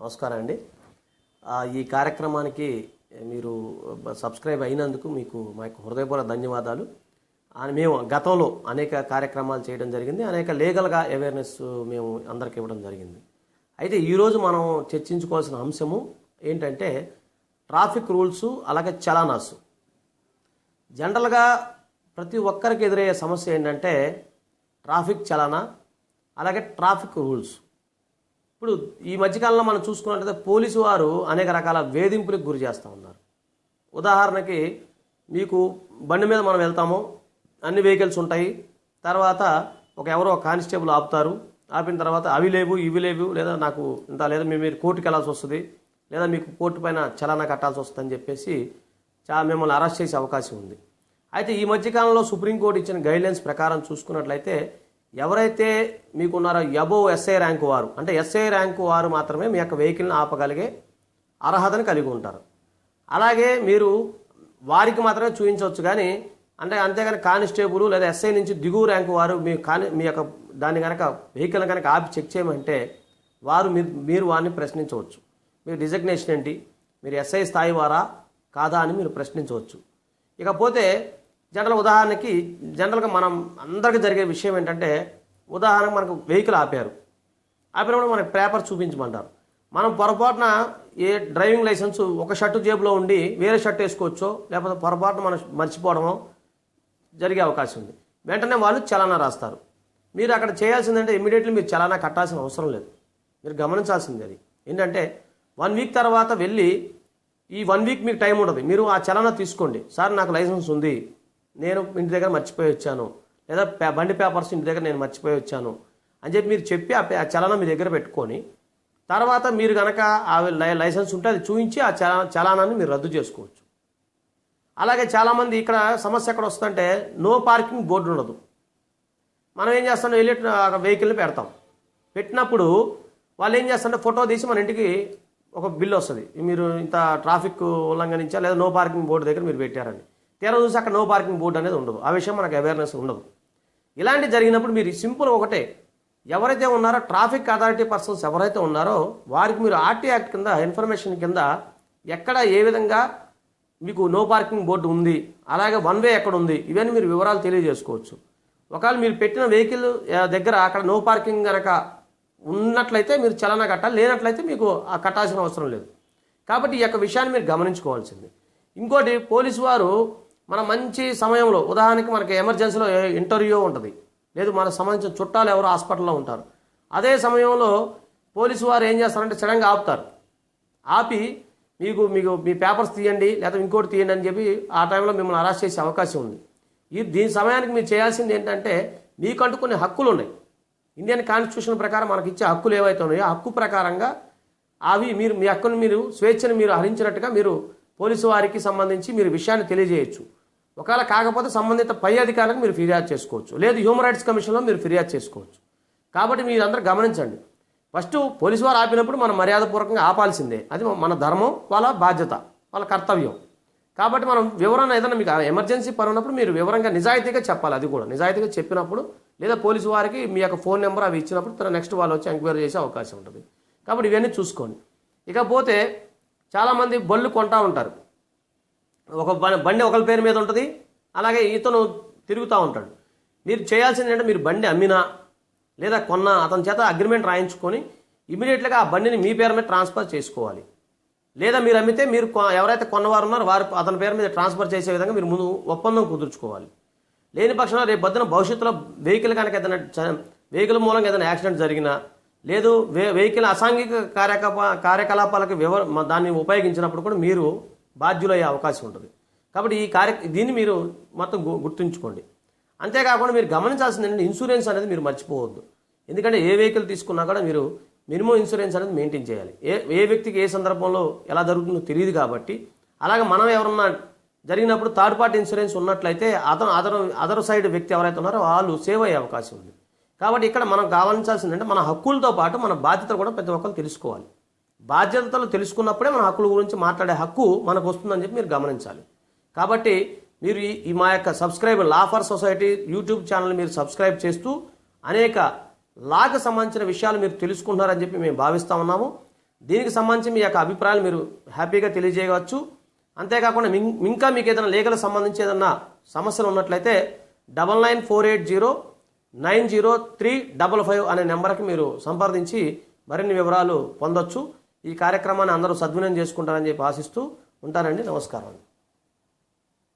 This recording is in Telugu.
నమస్కారం అండి. ఈ కార్యక్రమానికి మీరు సబ్స్క్రైబ్ అయినందుకు మీకు మా యొక్క హృదయపూర్వక ధన్యవాదాలు. మేము గతంలో అనేక కార్యక్రమాలు చేయడం జరిగింది. అనేక లీగల్గా అవేర్నెస్ మేము అందరికి ఇవ్వడం జరిగింది. అయితే ఈరోజు మనం చర్చించుకోవాల్సిన అంశము ఏంటంటే ట్రాఫిక్ రూల్స్ అలాగే చలానాసు. జనరల్గా ప్రతి ఒక్కరికి ఎదురయ్యే సమస్య ఏంటంటే ట్రాఫిక్ చలానా అలాగే ట్రాఫిక్ రూల్స్. ఇప్పుడు ఈ మధ్యకాలంలో మనం చూసుకున్నట్లయితే పోలీసు వారు అనేక రకాల వేధింపులకు గురి చేస్తూ ఉన్నారు. ఉదాహరణకి మీకు బండి మీద మనం వెళ్తాము అన్ని వెహికల్స్ ఉంటాయి తర్వాత ఒక ఎవరో కానిస్టేబుల్ ఆపుతారు ఆపిన తర్వాత అవి లేవు ఇవి లేవు లేదా నాకు ఇంత లేదా మీరు మీరు కోర్టుకి వెళ్ళాల్సి వస్తుంది లేదా మీకు కోర్టు పైన చలానా కట్టాల్సి వస్తుందని చెప్పేసి చాలా మిమ్మల్ని అరెస్ట్ చేసే అవకాశం ఉంది. అయితే ఈ మధ్యకాలంలో సుప్రీంకోర్టు ఇచ్చిన గైడ్లైన్స్ ప్రకారం చూసుకున్నట్లయితే ఎవరైతే మీకున్నారో ఎబో ఎస్ఐ ర్యాంకు వారు అంటే ఎస్ఐ ర్యాంకు వారు మాత్రమే మీ యొక్క వెహికల్ని ఆపగలిగే అర్హతను కలిగి ఉంటారు. అలాగే మీరు వారికి మాత్రమే చూపించవచ్చు కానీ అంటే అంతేగాని కానిస్టేబుల్ లేదా ఎస్ఐ నుంచి దిగువ ర్యాంకు వారు మీ కాని మీ యొక్క దాన్ని కనుక వెహికల్ కనుక ఆపి చెక్ చేయమంటే వారు మీరు మీరు వారిని ప్రశ్నించవచ్చు. మీ డిజగ్నేషన్ ఏంటి? మీరు ఎస్ఐ స్థాయి వారా? కాదా అని మీరు ప్రశ్నించవచ్చు. ఇకపోతే జనరల్ ఉదాహరణకి జనరల్గా మనం అందరికీ జరిగే విషయం ఏంటంటే ఉదాహరణకు మనకు వెహికల్ ఆపారు. ఆపినప్పుడు మనకి పేపర్ చూపించమంటారు. మనం పొరపాటున ఏ డ్రైవింగ్ లైసెన్స్ ఒక షర్టు జేబులో ఉండి వేరే షర్ట్ వేసుకోవచ్చో లేకపోతే పొరపాటున మనం మర్చిపోవడమో జరిగే అవకాశం ఉంది. వెంటనే వాళ్ళు చలానా రాస్తారు. మీరు అక్కడ చేయాల్సిందంటే ఇమీడియట్లీ మీరు చలానా కట్టాల్సిన అవసరం లేదు. మీరు గమనించాల్సింది అది. ఏంటంటే వన్ వీక్ తర్వాత వెళ్ళి ఈ వన్ వీక్ మీకు టైం ఉండదు. మీరు ఆ చలానా తీసుకోండి. సార్ నాకు లైసెన్స్ ఉంది. నేను ఇంటి దగ్గర మర్చిపోయి వచ్చాను. లేదా పే- బండి పేపర్స్ ఇంటి దగ్గర నేను మర్చిపోయి వచ్చాను. అని చెప్పి మీరు చెప్పి ఆ చలనం మీ దగ్గర పెట్టుకొని తర్వాత మీరు కనుక ఆ లై- లైసెన్స్ ఉంటే అది చూపించి ఆ చలా చలానాన్ని మీరు రద్దు చేసుకోవచ్చు. అలాగే చాలామంది ఇక్కడ సమస్య ఎక్కడ వస్తుందంటే నో పార్కింగ్ బోర్డు ఉండదు. మనం ఏం చేస్తాం వెళ్ళి వెహికల్ని పెడతాం. పెట్టినప్పుడు వాళ్ళు ఏం చేస్తారంటే ఫోటో తీసి మన ఇంటికి ఒక బిల్ వస్తుంది. మీరు ఇంత ట్రాఫిక్ ఉల్లంఘనించా లేదా నో పార్కింగ్ బోర్డు దగ్గర మీరు పెట్టారని. తీరా చూసి అక్కడ నో పార్కింగ్ బోర్డు అనేది ఉండదు. ఆ విషయం మనకు అవేర్నెస్ ఉండదు. ఇలాంటి జరిగినప్పుడు మీరు సింపుల్ ఒకటే ఎవరైతే ఉన్నారో ట్రాఫిక్ అథారిటీ పర్సన్స్ ఎవరైతే ఉన్నారో వారికి మీరు ఆర్టీ యాక్ట్ కింద ఇన్ఫర్మేషన్ కింద ఎక్కడ ఏ విధంగా మీకు నో పార్కింగ్ బోర్డు ఉంది అలాగే వన్ వే ఎక్కడ ఉంది ఇవన్నీ మీరు వివరాలు తెలియజేసుకోవచ్చు. ఒకవేళ మీరు పెట్టిన వెహికల్ దగ్గర అక్కడ నో పార్కింగ్ కనుక ఉన్నట్లయితే మీరు చలన కట్టాలి లేనట్లయితే మీకు ఆ కట్టాల్సిన అవసరం లేదు. కాబట్టి ఈ యొక్క విషయాన్ని మీరు గమనించుకోవాల్సింది. ఇంకోటి పోలీసు వారు మన మంచి సమయంలో ఉదాహరణకి మనకి ఎమర్జెన్సీలో ఇంటర్వ్యూ ఉంటుంది. లేదు మనకు సంబంధించిన చుట్టాలు ఎవరు హాస్పిటల్లో ఉంటారు. అదే సమయంలో పోలీసు వారు ఏం చేస్తారంటే సడన్గా ఆపుతారు. ఆపి మీకు మీకు మీ పేపర్స్ తీయండి లేదా ఇంకోటి తీయండి అని చెప్పి ఆ టైంలో మిమ్మల్ని అరెస్ట్ చేసే అవకాశం ఉంది. ఈ దీని సమయానికి మీరు చేయాల్సింది ఏంటంటే మీకంటూ కొన్ని హక్కులు ఉన్నాయి ఇండియన్ కాన్స్టిట్యూషన్ ప్రకారం మనకి ఇచ్చే హక్కులు ఏవైతే ఉన్నాయో హక్కు ప్రకారంగా అవి మీరు మీ హక్కును మీరు స్వేచ్ఛను మీరు హరించినట్టుగా మీరు పోలీసు వారికి సంబంధించి మీరు విషయాన్ని తెలియజేయచ్చు. ఒకవేళ కాకపోతే సంబంధిత పై అధికారులకు మీరు ఫిర్యాదు చేసుకోవచ్చు. లేదు హ్యూమన్ రైట్స్ కమిషన్లో మీరు ఫిర్యాదు చేసుకోవచ్చు. కాబట్టి మీరు అందరూ గమనించండి. ఫస్ట్ పోలీసు వారు ఆపినప్పుడు మనం మర్యాదపూర్వకంగా ఆపాల్సిందే. అది మన ధర్మం వాళ్ళ బాధ్యత వాళ్ళ కర్తవ్యం. కాబట్టి మనం వివరణ ఏదైనా మీకు ఎమర్జెన్సీ పని ఉన్నప్పుడు మీరు వివరంగా నిజాయితీగా చెప్పాలి. అది కూడా నిజాయితీగా చెప్పినప్పుడు లేదా పోలీసు వారికి మీ యొక్క ఫోన్ నెంబర్ అవి ఇచ్చినప్పుడు తన నెక్స్ట్ వాళ్ళు వచ్చి ఎంక్వైరీ చేసే అవకాశం ఉంటుంది. కాబట్టి ఇవన్నీ చూసుకోండి. ఇకపోతే చాలామంది బళ్ళు కొంటా ఉంటారు. ఒక బండి ఒకరి పేరు మీద ఉంటుంది. అలాగే ఇతను తిరుగుతూ ఉంటాడు. మీరు చేయాల్సింది ఏంటంటే మీరు బండి అమ్మినా లేదా కొన్నా అతని చేత అగ్రిమెంట్ రాయించుకొని ఇమీడియట్గా ఆ బండిని మీ పేరు మీద ట్రాన్స్ఫర్ చేసుకోవాలి. లేదా మీరు అమ్మితే మీరు కొ- ఎవరైతే కొన్నవారు ఉన్నారో వారు అతని పేరు మీద ట్రాన్స్ఫర్ చేసే విధంగా మీరు ముందు ఒప్పందం కుదుర్చుకోవాలి. లేని పక్షంలో రేపు పొద్దున భవిష్యత్తులో వెహికల్ కనుక ఏదైనా వెహికల్ మూలంగా ఏదైనా యాక్సిడెంట్ జరిగినా లేదు వే వెహికల్ అసాంఘిక కార్యకలాప కార్యకలాపాలకు వివర దాన్ని ఉపయోగించినప్పుడు కూడా మీరు బాధ్యులయ్యే అవకాశం ఉంటుంది. కాబట్టి ఈ కార్య దీన్ని మీరు మొత్తం గు- గుర్తుంచుకోండి. అంతేకాకుండా మీరు గమనించాల్సింది ఏంటంటే ఇన్సూరెన్స్ అనేది మీరు మర్చిపోవద్దు. ఎందుకంటే ఏ వెహికల్ తీసుకున్నా కూడా మీరు మినిమం ఇన్సూరెన్స్ అనేది మెయింటైన్ చేయాలి. ఏ ఏ వ్యక్తికి ఏ సందర్భంలో ఎలా జరుగుతుందో తెలియదు కాబట్టి. అలాగే మనం ఎవరన్నా జరిగినప్పుడు థర్డ్ పార్టీ ఇన్సూరెన్స్ ఉన్నట్లయితే అతను అదర్ అదర్ సైడ్ వ్యక్తి ఎవరైతే ఉన్నారో వాళ్ళు సేవ్ అయ్యే అవకాశం ఉంది. కాబట్టి ఇక్కడ మనం గమనించాల్సిందంటే మన హక్కులతో పాటు మన బాధ్యతలు కూడా ప్రతి ఒక్కరు తెలుసుకోవాలి. బాధ్యతలు తెలుసుకున్నప్పుడే మన హక్కుల గురించి మాట్లాడే హక్కు మనకు వస్తుందని చెప్పి మీరు గమనించాలి. కాబట్టి మీరు ఈ- మా యొక్క subscriber laughter society YouTube channel మీరు సబ్స్క్రైబ్ చేస్తూ అనేక లాకు సంబంధించిన విషయాలు మీరు తెలుసుకుంటున్నారని చెప్పి మేము భావిస్తూ ఉన్నాము. దీనికి సంబంధించి మీ యొక్క అభిప్రాయాలు మీరు హ్యాపీగా తెలియజేయవచ్చు. అంతేకాకుండా ఇంకా మీకు ఏదైనా లీగల్ సంబంధించి ఏదైనా సమస్యలు ఉన్నట్లయితే double nine four eight zero nine zero three double five అనే నెంబర్కి మీరు సంప్రదించి మరిన్ని వివరాలు పొందొచ్చు. ఈ కార్యక్రమాన్ని అందరూ సద్వినియోగం చేసుకుంటారని చెప్పి ఆశిస్తూ ఉంటానండి. నమస్కారం